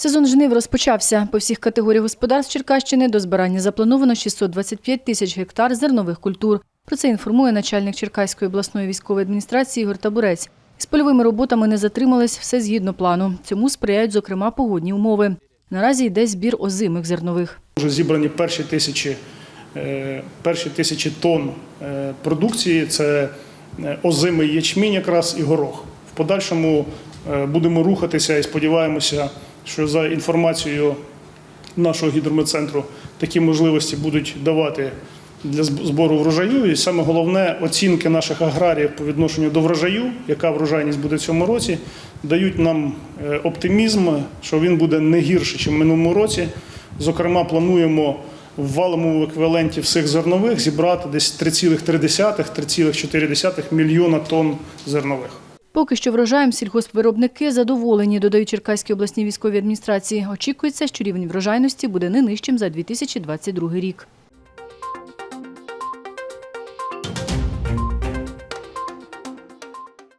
Сезон жнив розпочався. По всіх категоріях господарств Черкащини до збирання заплановано 625 тисяч гектар зернових культур. Про це інформує начальник Черкаської обласної військової адміністрації Ігор Табурець. З польовими роботами не затримались, все згідно плану. Цьому сприяють, зокрема, погодні умови. Наразі йде збір озимих зернових. Вже зібрані перші тисячі, е, перші тисячі тонн е, продукції. Це е, озимий ячмінь якраз і горох. В подальшому будемо рухатися і сподіваємося, що за інформацією нашого гідрометцентру такі можливості будуть давати для збору врожаю. І саме головне оцінки наших аграріїв по відношенню до врожаю, яка врожайність буде в цьому році, дають нам е, оптимізм, що він буде не гірше, ніж в минулому році. Зокрема, плануємо в валовому еквіваленті всіх зернових зібрати десь 3,3-3,4 мільйона тонн зернових. Поки що врожаєм сільгоспвиробники задоволені, додають Черкаській обласній військовій адміністрації. Очікується, що рівень врожайності буде не нижчим за 2022 рік.